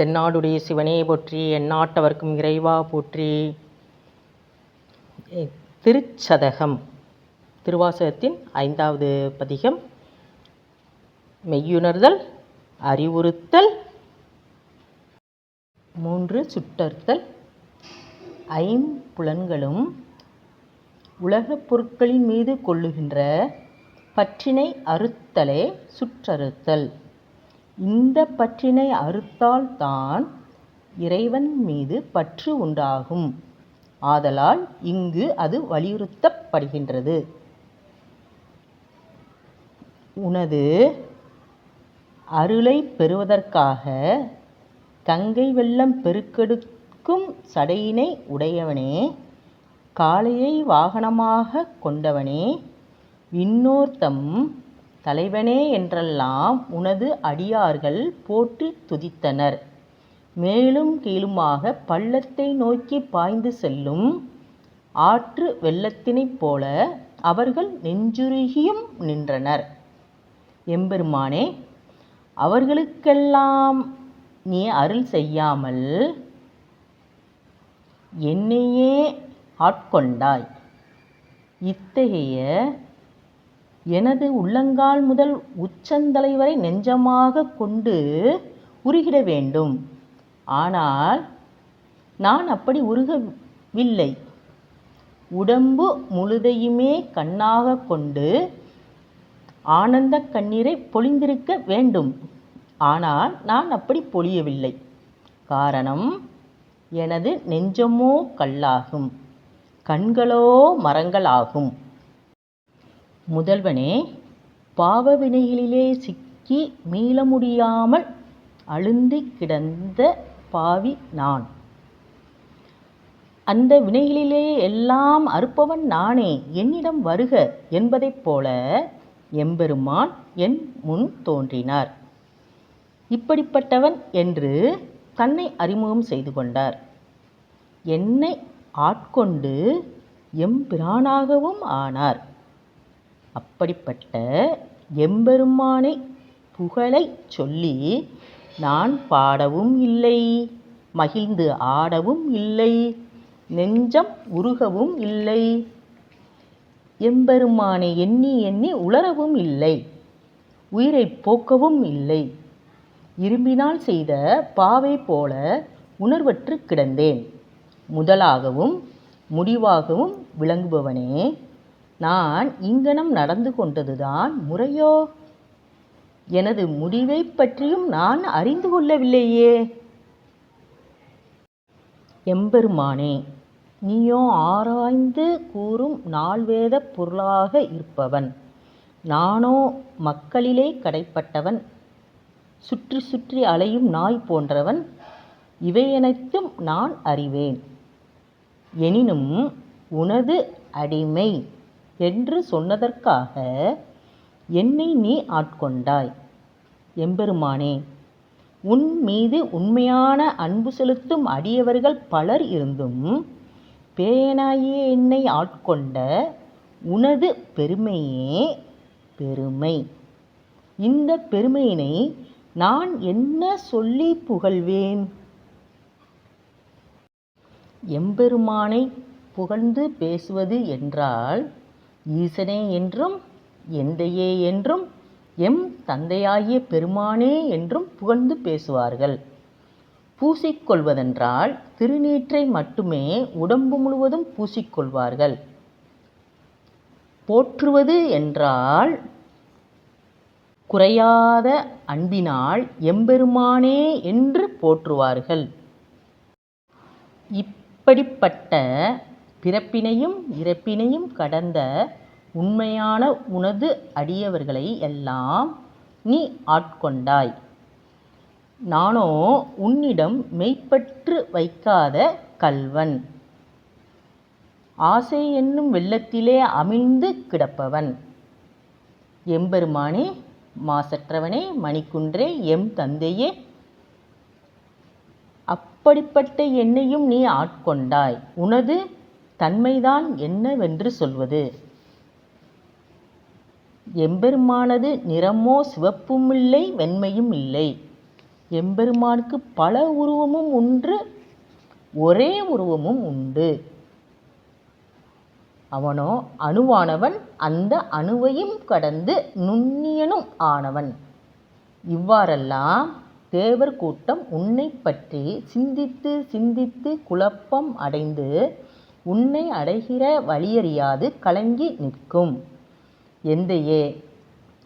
தென்னாடுடைய சிவனே போற்றி எந்நாட்டவர்க்கும் இறைவா போற்றி. திருச்சதகம் திருவாசகத்தின் ஐந்தாவது பதிகம் மெய்யுணர்தல் அறிவுறுத்தல் மூன்று சுட்டறுத்தல். ஐம்புலன்களும் உலகப் பொருட்களின் மீது கொள்ளுகின்ற பற்றினை அறுத்தலே சுற்றறுத்தல். இந்த பற்றினை அறுத்தால் தான் இறைவன் மீது பற்று உண்டாகும். ஆதலால் இங்கு அது வலியுறுத்தப்படுகின்றது. உனது அருளை பெறுவதற்காக கங்கை வெள்ளம் பெருக்கெடுக்கும் சடையினை உடையவனே காளையை வாகனமாக கொண்டவனே விண்ணோர்தம் தலைவனே என்றெல்லாம் உனது அடியார்கள் போற்றி துதித்தனர். மேலும் கீழுமாக பள்ளத்தை நோக்கி பாய்ந்து செல்லும் ஆற்று வெள்ளத்தினைப் போல அவர்கள் நெஞ்சுருகியும் நின்றனர். எம்பெருமானே அவர்களுக்கெல்லாம் நீ அருள் செய்யாமல் என்னையே ஆட்கொண்டாய். இத்தகைய எனது உள்ளங்கால் முதல் உச்சந்தலை வரை நெஞ்சமாக கொண்டு உருகிட வேண்டும். ஆனால் நான் அப்படி உருகவில்லை. உடம்பு முழுதையுமே கண்ணாக கொண்டு ஆனந்த கண்ணீரை பொழிந்திருக்க வேண்டும். ஆனால் நான் அப்படி பொழியவில்லை. காரணம் எனது நெஞ்சமோ கல்லாகும். கண்களோ மரங்களாகும். முதல்வனே பாவ வினைகளிலே சிக்கி மீள முடியாமல் அழுந்தி கிடந்த பாவி நான். அந்த வினைகளிலே எல்லாம் அறுப்பவன் நானே என்னிடம் வருக என்பதைப் போல எம்பெருமான் என் முன் தோன்றினார். இப்படிப்பட்டவன் என்று தன்னை அறிமுகம் செய்து கொண்டார். என்னை ஆட்கொண்டு எம்பிரானாகவும் ஆனார். அப்படிப்பட்ட எம்பெருமானை புகழைச் சொல்லி நான் பாடவும் இல்லை மகிழ்ந்து ஆடவும் இல்லை நெஞ்சம் உருகவும் இல்லை எம்பெருமானை எண்ணி எண்ணி உளரவும் இல்லை உயிரை போக்கவும் இல்லை இரும்பினால் செய்த பாவை போல உணர்வற்று கிடந்தேன் முதலாகவும் முடிவாகவும் விளங்குபவனே நான் இங்கனம் நடந்து கொண்டதுதான் முறையோ? எனது முடிவை பற்றியும் நான் அறிந்து கொள்ளவில்லையே. எம்பெருமானே நீயோ ஆராய்ந்து கூறும் நால்வேத பொருளாக இருப்பவன். நானோ மக்களிலே கடைப்பட்டவன். சுற்றி சுற்றி அலையும் நாய் போன்றவன். இவையனைத்தும் நான் அறிவேன். எனினும் உனது அடிமை என்று சொன்னதற்காக என்னை நீ ஆட்கொண்டாய். எம்பெருமானே உன் மீது உண்மையான அன்பு செலுத்தும் அடியவர்கள் பலர் இருந்தும் பேனாயே என்னை ஆட்கொண்ட உனது பெருமையே பெருமை. இந்த பெருமையினை நான் என்ன சொல்லி புகழ்வேன்? எம்பெருமானை புகழ்ந்து பேசுவது என்றால் ஈசனே என்றும் எந்தையே என்றும் எம் தந்தையாகிய பெருமானே என்றும் புகழ்ந்து பேசுவார்கள். பூசிக்கொள்வதென்றால் திருநீற்றை மட்டுமே உடம்பு முழுவதும் பூசிக்கொள்வார்கள். போற்றுவது என்றால் குறையாத அன்பினால் எம்பெருமானே என்று போற்றுவார்கள். இப்படிப்பட்ட பிறப்பினையும் இறப்பினையும் கடந்த உண்மையான உனது அடியவர்களை எல்லாம் நீ ஆட்கொண்டாய். நானோ உன்னிடம் மெய்ப்பற்று வைக்காத கல்வன் ஆசை என்னும் வெள்ளத்திலே அமிழ்ந்து கிடப்பவன். எம்பெருமானே மாசற்றவனே மணிக்குன்றே எம் தந்தையே அப்படிப்பட்ட என்னையும் நீ ஆட்கொண்டாய். உனது தன்மைதான் என்னவென்று சொல்வது. எம்பெருமானது நிறமோ சிவப்பும் இல்லை வெண்மையும் இல்லை. எம்பெருமானுக்கு பல உருவமும் உண்டு ஒரே உருவமும் உண்டு. அவனோ அணுவானவன் அந்த அணுவையும் கடந்து நுண்ணியனும் ஆனவன். இவ்வாறெல்லாம் தேவர் கூட்டம் உன்னை பற்றி சிந்தித்து சிந்தித்து குழப்பம் அடைந்து உன்னை அடைகிற வழியறியாது கலங்கி நிற்கும். எந்தையே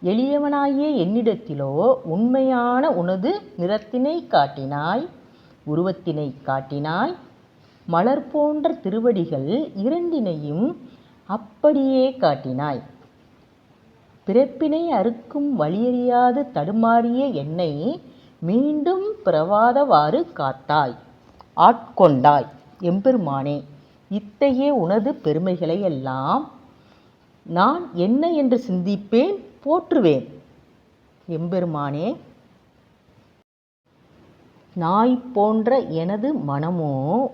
எளியவனாகிய என்னிடத்திலோ உண்மையான உனது நிறத்தினை காட்டினாய் உருவத்தினை காட்டினாய். மலர் போன்ற திருவடிகள் இரண்டினையும் அப்படியே காட்டினாய். பிறப்பினை அறுக்கும் வழியறியாது தடுமாறிய என்னை மீண்டும் பிறவாதவாறு காத்தாய். ஆட்கொண்டாய் எம்பெருமானே. இத்தகைய உனது பெருமைகளை எல்லாம் நான் என்ன என்று சிந்திப்பேன் போற்றுவேன். எம்பெருமானே நாய் போன்ற எனது மனமோ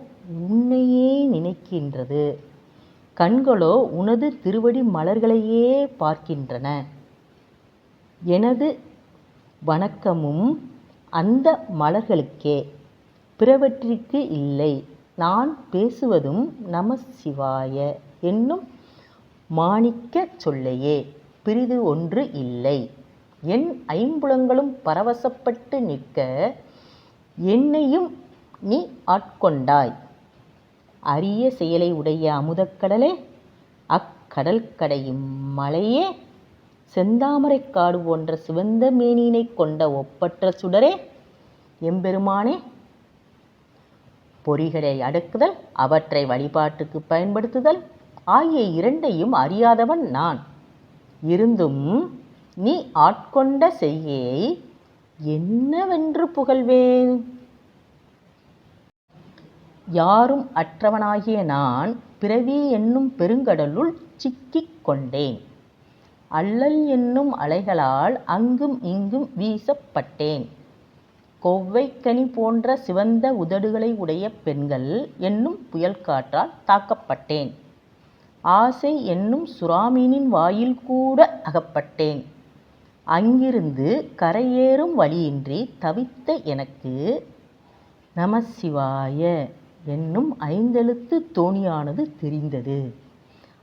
உன்னையே நினைக்கின்றது. கண்களோ உனது திருவடி மலர்களையே பார்க்கின்றன. எனது வணக்கமும் அந்த மலர்களுக்கே. பிறவற்றிற்கு இல்லை. நான் பேசுவதும் நம சிவாய என்னும் மாணிக்கச் சொல்லையே. பிறிது ஒன்று இல்லை. என் ஐம்புலங்களும் பரவசப்பட்டு நிற்க என்னையும் நீ ஆட்கொண்டாய். அரிய செயலை உடைய அமுதக்கடலே அக்கடல் கடையும் மலையே செந்தாமரைக்காடு போன்ற சிவந்த மேனியினைக் கொண்ட ஒப்பற்ற சுடரே எம்பெருமானே பொறிகளை அடுக்குதல் அவற்றை வழிபாட்டுக்கு பயன்படுத்துதல். ஆகிய இரண்டையும் அறியாதவன் நான். இருந்தும் நீ ஆட்கொண்ட செய்யை என்னவென்று புகழ்வேன்? யாரும் அற்றவனாகிய நான் பிறவி என்னும் பெருங்கடலுள் சிக்கிக் கொண்டேன். அல்லல் என்னும் அலைகளால் அங்கும் இங்கும் வீசப்பட்டேன். கொவ்வைக்கனி போன்ற சிவந்த உதடுகளை உடைய பெண்கள் என்னும் புயல் காற்றால் தாக்கப்பட்டேன். ஆசை என்னும் சுறாமீனின் வாயில் கூட அகப்பட்டேன். அங்கிருந்து கரையேறும் வழியின்றி தவித்த எனக்கு நமசிவாய என்னும் ஐந்தெழுத்து தோணியானது தெரிந்தது.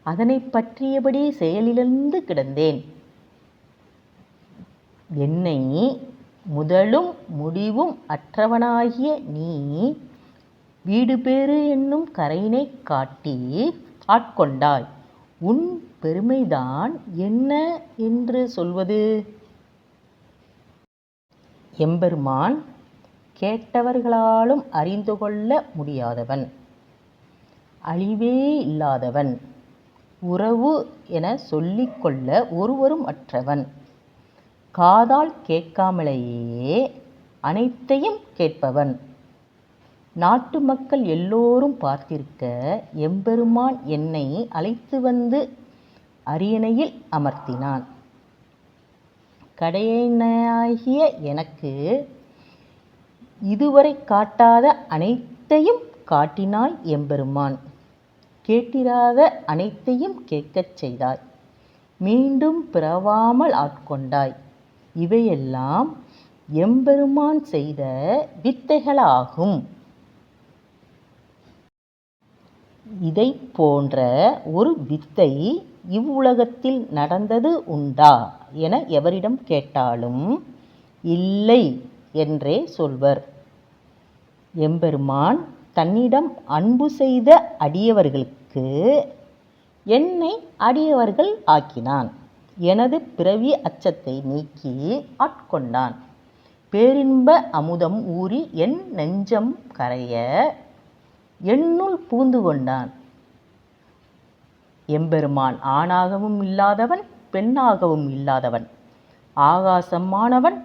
அதனை பற்றியபடி செயலிழந்து கிடந்தேன். என்னை முதலும் முடிவும் அற்றவனாகிய நீ வீடு பேறு என்னும் கரையினை காட்டி ஆட்கொண்டாய். உன் பெருமைதான் என்ன என்று சொல்வது? எம்பெருமான் கேட்டவர்களாலும் அறிந்து கொள்ள முடியாதவன். அழிவே இல்லாதவன். உறவு என சொல்லிக்கொள்ள ஒருவரும் அற்றவன். காதால் கேட்காமலேயே அனைத்தையும் கேட்பவன். நாட்டு மக்கள் எல்லோரும் பார்த்திருக்க எம்பெருமான் என்னை அழைத்து வந்து அரியணையில் அமர்த்தினான். கடையனாகிய எனக்கு இதுவரை காட்டாத அனைத்தையும் காட்டினாய் எம்பெருமான். கேட்டிராத அனைத்தையும் கேட்கச் செய்தாய். மீண்டும் பிறவாமல் ஆட்கொண்டாய். இவையெல்லாம் எம்பெருமான் செய்த வித்தைகளாகும். இதைப் போன்ற ஒரு வித்தை இவ்வுலகத்தில் நடந்தது உண்டா என எவரிடம் கேட்டாலும் இல்லை என்றே சொல்வர். எம்பெருமான் தன்னிடம் அன்பு செய்த அடியவர்களுக்கு என்னை அடியவர்கள் ஆக்கினான். எனது பிறவி அச்சத்தை நீக்கி ஆட்கொண்டான். பேரின்ப அமுதம் ஊறி என் நெஞ்சம் கரைய என்னுள் பூந்து கொண்டான். எம்பெருமான் ஆணாகவும் இல்லாதவன் பெண்ணாகவும் இல்லாதவன். ஆகாசமானவன்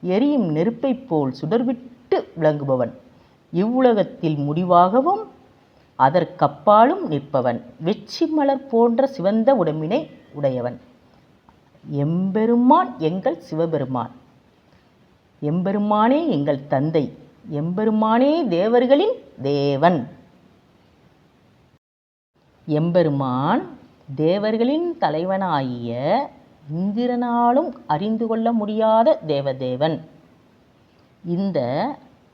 எரியும் நெருப்பைப் போல் சுடர்விட்டு விளங்குபவன். இவ்வுலகத்தில் முடிவாகவும் அதற்கப்பாலும் நிற்பவன். வெச்சி மலர் போன்ற சிவந்த உடம்பினை உடையவன். எம்பெருமான் எங்கள் சிவபெருமான். எம்பெருமானே எங்கள் தந்தை. எம்பெருமானே தேவர்களின் தேவன். எம்பெருமான் தேவர்களின் தலைவனாகிய இந்திரனாலும் அறிந்து கொள்ள முடியாத தேவதேவன். இந்த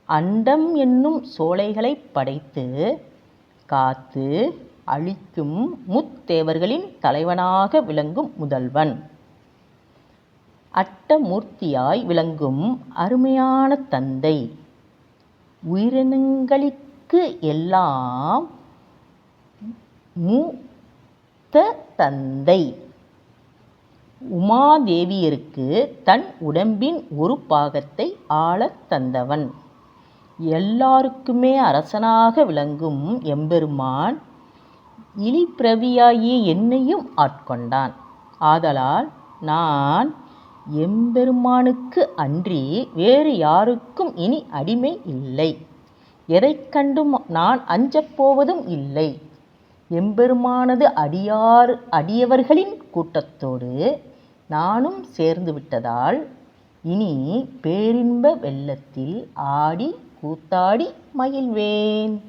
அண்டம் என்னும் சோலைகளைப் படைத்து காத்து அழிக்கும் முத்தேவர்களின் தலைவனாக விளங்கும் முதல்வன். அட்டமூர்த்தியாய் விளங்கும் அருமையான தந்தை. உயிரினங்களுக்கு எல்லாம் மூத்த தந்தை. உமாதேவியருக்கு தன் உடம்பின் ஒரு பாகத்தை ஆளத் தந்தவன். எல்லாருக்குமே அரசனாக விளங்கும் எம்பெருமான் இளிப்பிரவியாகிய என்னையும் ஆட்கொண்டான். ஆதலால் நான் எம்பெருமானுக்கு அன்றி வேறு யாருக்கும் இனி அடிமை இல்லை. எதைக் கண்டும் நான் அஞ்சப் போவதும் இல்லை. எம்பெருமானது அடியார் அடியவர்களின் கூட்டத்தோடு நானும் சேர்ந்து விட்டதால் இனி பேரின்ப வெள்ளத்தில் ஆடி கூத்தாடி மகிழ்வேன்.